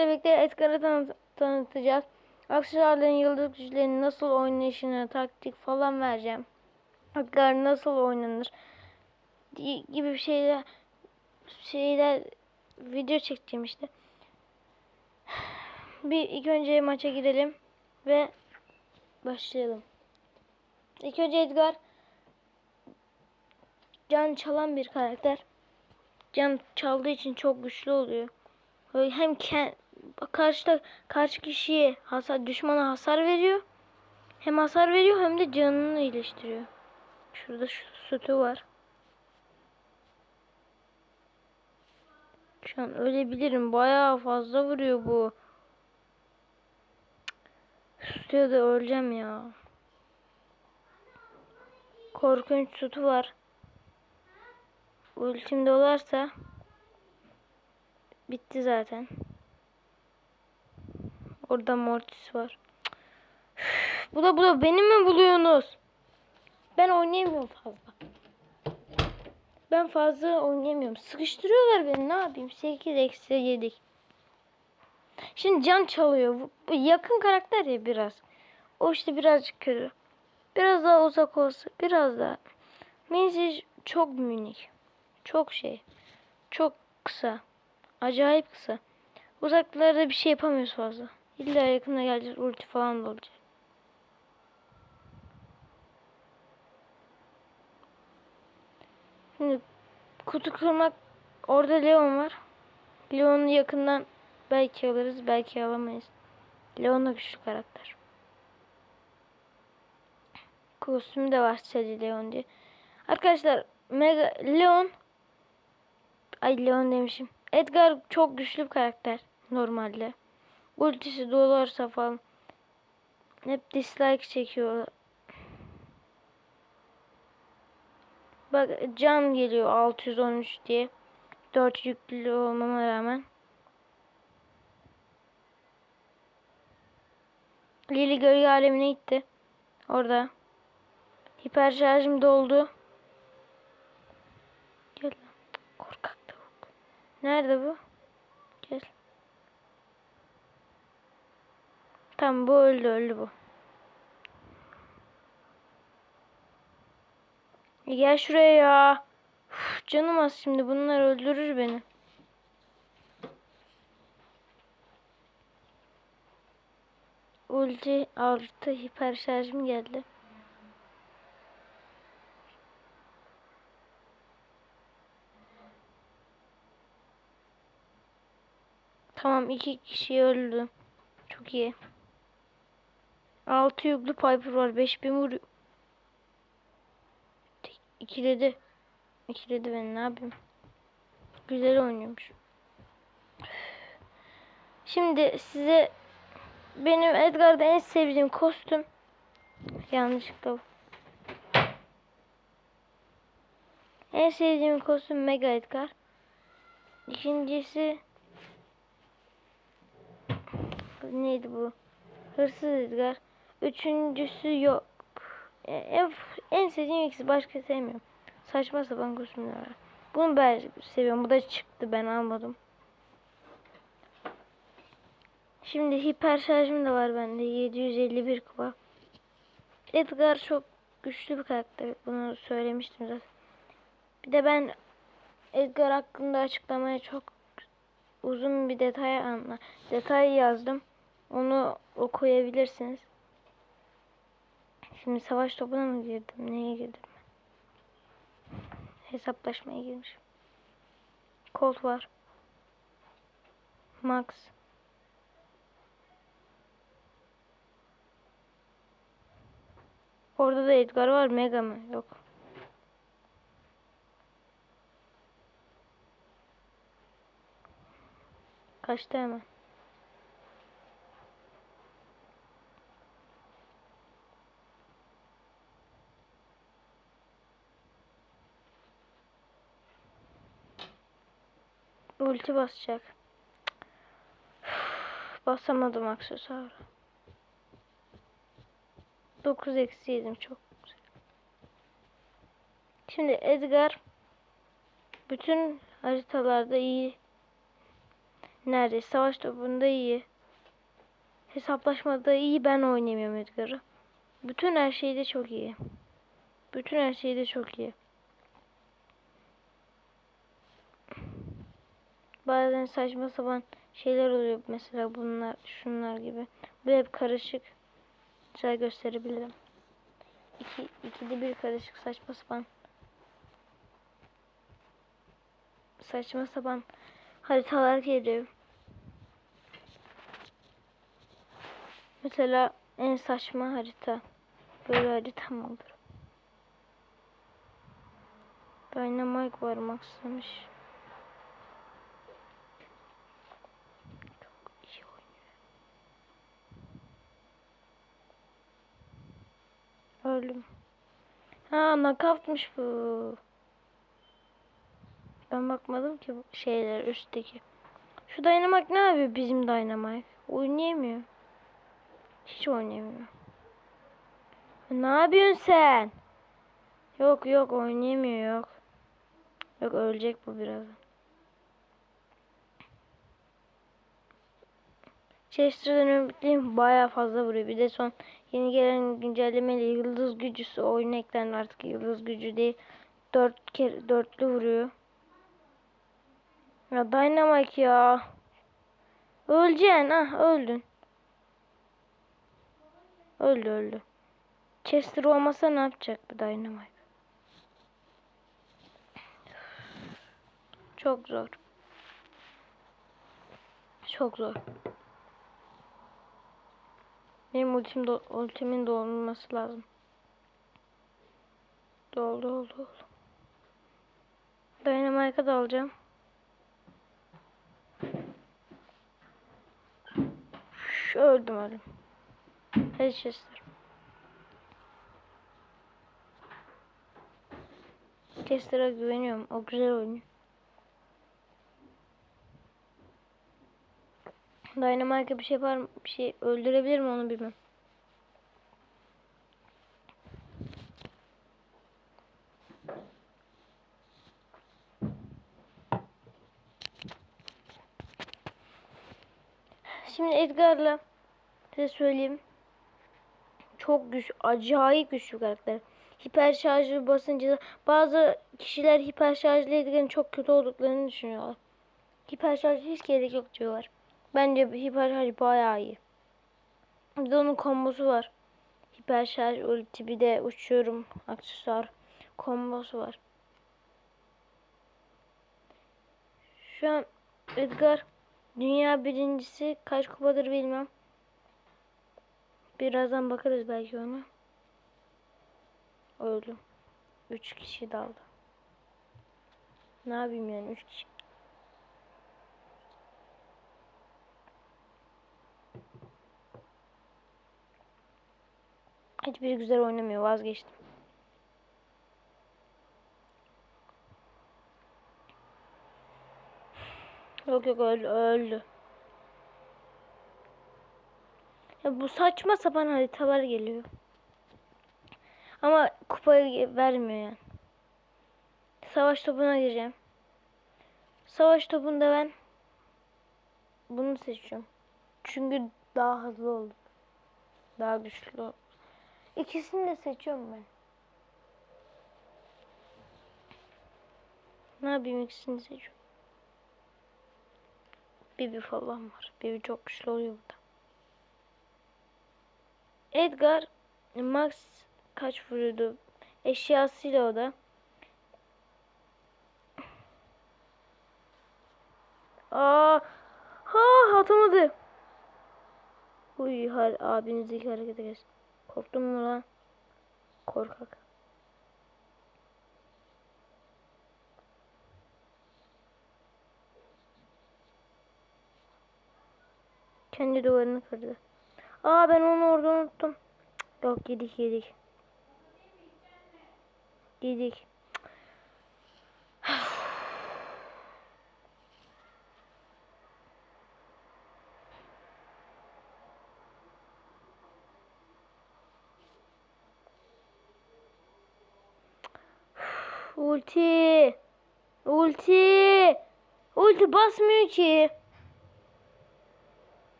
sizlerle birlikte Edgar'ı tanıt- tanıtacağız. Aksesuarların yıldız güçlerinin nasıl oynayışını, taktik falan vereceğim. Edgar nasıl oynanır gibi bir şeyler şeyler video çekeceğim işte. Bir ilk önce maça girelim ve başlayalım. İlk önce Edgar can çalan bir karakter. Can çaldığı için çok güçlü oluyor. Hem kend, karşıda karşı kişiye hasar düşmana hasar veriyor. Hem hasar veriyor hem de canını iyileştiriyor. Şurada şu sütü var. Şu an ölebilirim. Bayağı fazla vuruyor bu. Sütüye de öleceğim ya. Korkunç sütü var. Ultim dolarsa bitti zaten. Orada mortis var. Bu da bu da beni mi buluyorsunuz? Ben oynayamıyorum fazla. Ben fazla oynayamıyorum. Sıkıştırıyorlar beni ne yapayım? 8 eksi 7. Şimdi can çalıyor. Bu yakın karakter ya biraz. O işte birazcık kötü. Biraz daha uzak olsa. Biraz daha. Menzil çok minik. Çok şey. Çok kısa. Acayip kısa. Uzaklarda bir şey yapamıyoruz fazla. İlla yakına geleceğiz. Ulti falan da olacak. Şimdi kutu kırmak orada Leon var. Leon'u yakından belki alırız, belki alamayız. Leon da güçlü karakter. Kostümü de var sadece Leon diye. Arkadaşlar Mega Leon Ay Leon demişim. Edgar çok güçlü bir karakter normalde. Ultisi dolarsa falan hep dislike çekiyor. Bak can geliyor 613 diye. 4 yüklü olmama rağmen. Lili gölge alemine gitti. Orada. Hiper şarjım doldu. Gel lan. Korkak tavuk. Nerede bu? Gel. Tamam bu öldü öldü bu. E Gel şuraya ya. Uf, canım az şimdi bunlar öldürür beni. Ulti artı hiper şarjım geldi. Tamam iki kişi öldü. Çok iyi. Altı yüklü Piper var. 5000 vuruyor. İkiledi. İkiledi beni ne yapayım. Güzel oynuyormuş. Şimdi size benim Edgar'da en sevdiğim kostüm yanlışlıkla. En sevdiğim kostüm Mega Edgar. İkincisi neydi bu? Hırsız Edgar. Üçüncüsü yok. E, En, sevdiğim ikisi başka sevmiyorum. Saçma sapan kostümler var. Bunu ben seviyorum. Bu da çıktı ben almadım. Şimdi hiper şarjım da var bende. 751 kupa. Edgar çok güçlü bir karakter. Bunu söylemiştim zaten. Bir de ben Edgar hakkında açıklamaya çok uzun bir detay anla detay yazdım. Onu okuyabilirsiniz. Şimdi savaş topuna mı girdim? Neye girdim? Hesaplaşmaya girmişim. Colt var. Max. Orada da Edgar var. Mega mı? Yok. Kaçtı hemen. Ulti basacak. Basamadım aksesuarı. 9 eksi yedim çok. Şimdi Edgar bütün haritalarda iyi Nerede? Savaş topunda iyi. Hesaplaşmada iyi ben oynayamıyorum Edgar'ı. Bütün her şeyde çok iyi. Bütün her şeyde çok iyi. Bazen saçma sapan şeyler oluyor mesela bunlar şunlar gibi. Bu hep karışık. Güzel gösterebilirim. İki, ikide bir karışık saçma sapan. Saçma sapan haritalar geliyor. Mesela en saçma harita. Böyle harita mı olur? Dynamite var maxlamış. Çok iyi oynuyor. Öldüm. Ha knockout'muş bu. Ben bakmadım ki şeyler üstteki. Şu Dynamite ne yapıyor bizim Dynamite? Oynayamıyor. Hiç oynayamıyor. Ne yapıyorsun sen? Yok yok oynayamıyor yok. Yok ölecek bu birazdan. Chester'dan ümitliyim baya fazla vuruyor. Bir de son yeni gelen güncellemeyle yıldız gücüsü oyuna eklendi artık yıldız gücü değil. Dört kere dörtlü vuruyor. Ya Dynamite ya. Öleceksin ha öldün. Öldü öldü. Chester olmasa ne yapacak bu Dynamite? Çok zor. Çok zor. Benim ultim do ultimin dolması lazım. Doldu oldu oldu. Dynamite'a da alacağım. Şu öldüm öldüm. Chester. Chester'a güveniyorum. O güzel oynuyor. Dynamite'a bir şey yapar? Bir şey öldürebilir mi onu bilmem. Şimdi Edgar'la size söyleyeyim. Çok güç, acayip güçlü karakter. Hiper şarjı basınca bazı kişiler hiper şarjlı Edgar'ın çok kötü olduklarını düşünüyorlar. Hiper şarjı hiç gerek yok diyorlar. Bence hiper şarj bayağı iyi. Bir de onun kombosu var. Hiper şarj ulti bir de uçuyorum aksesuar kombosu var. Şu an Edgar dünya birincisi kaç kupadır bilmem. Birazdan bakarız belki ona. Öldüm. Üç kişi daldı. Ne yapayım yani üç kişi. Hiçbiri güzel oynamıyor. Vazgeçtim. Yok yok öldü. öldü. Ya bu saçma sapan haritalar geliyor. Ama kupayı vermiyor yani. Savaş topuna gireceğim. Savaş topunda ben bunu seçiyorum. Çünkü daha hızlı oldu. Daha güçlü oldu. İkisini de seçiyorum ben. Ne yapayım ikisini seçiyorum. Bibi falan var. Bibi çok güçlü oluyor burada. Edgar Max kaç vuruyordu? Eşyasıyla o da. Aa, ha atamadı. Uy har abinizdeki harekete geç. Korktun mu lan? Korkak. Kendi duvarını kırdı. Aa ben onu orada unuttum. Yok yedik yedik. Yedik. Ulti. Ulti. Ulti basmıyor ki.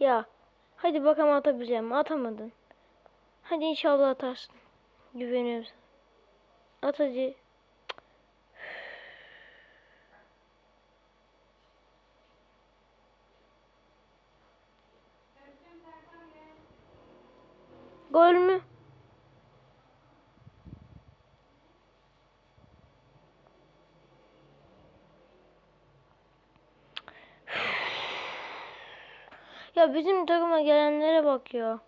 Ya. Hadi bakalım atabileceğim mi? Atamadın. Hadi inşallah atarsın. Güveniyorum sana. At hadi. Gol mü? Ya bizim takıma gelenlere bak ya.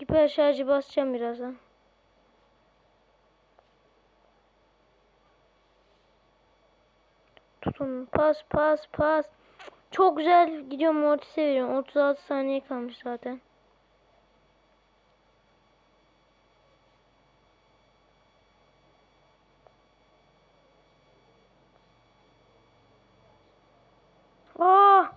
Hiper şarjı basacağım birazdan. Tutun. Pas pas pas. Çok güzel gidiyorum mortise veriyorum. 36 saniye kalmış zaten. Aa!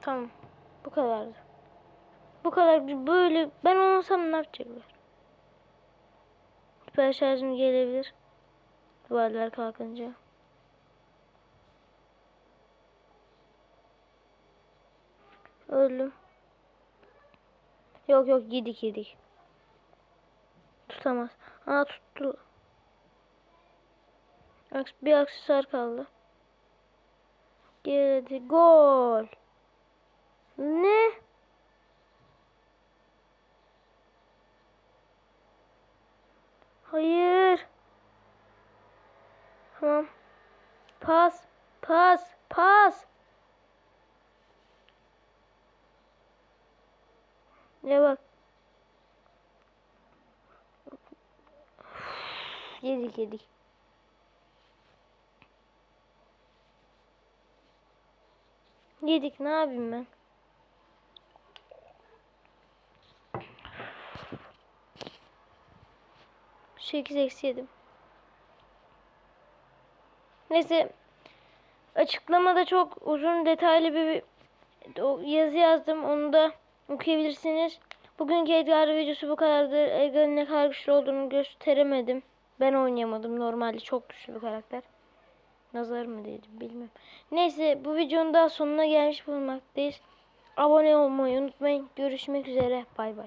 Tamam. Bu kadardı. Bu kadar böyle ben olmasam ne yapacaklar? Süper şarjım gelebilir. Duvarlar kalkınca. Öldüm. Yok yok yedik yedik. Tutamaz. Aa tuttu. Bir aksesuar kaldı. Geldi. Gol. Ne? Hayır. Tamam. Pas. Pas. Pas. Ya bak. Yedik yedik. Yedik ne yapayım ben? Sekiz eksi yedim. Neyse açıklamada çok uzun detaylı bir yazı yazdım. Onu da okuyabilirsiniz. Bugünkü Edgar videosu bu kadardı. Edgar'ın ne kadar güçlü olduğunu gösteremedim. Ben oynayamadım. Normalde çok güçlü bir karakter. Nazar mı dedim bilmiyorum. Neyse bu videonun daha sonuna gelmiş bulunmaktayız. Abone olmayı unutmayın. Görüşmek üzere. Bay bay.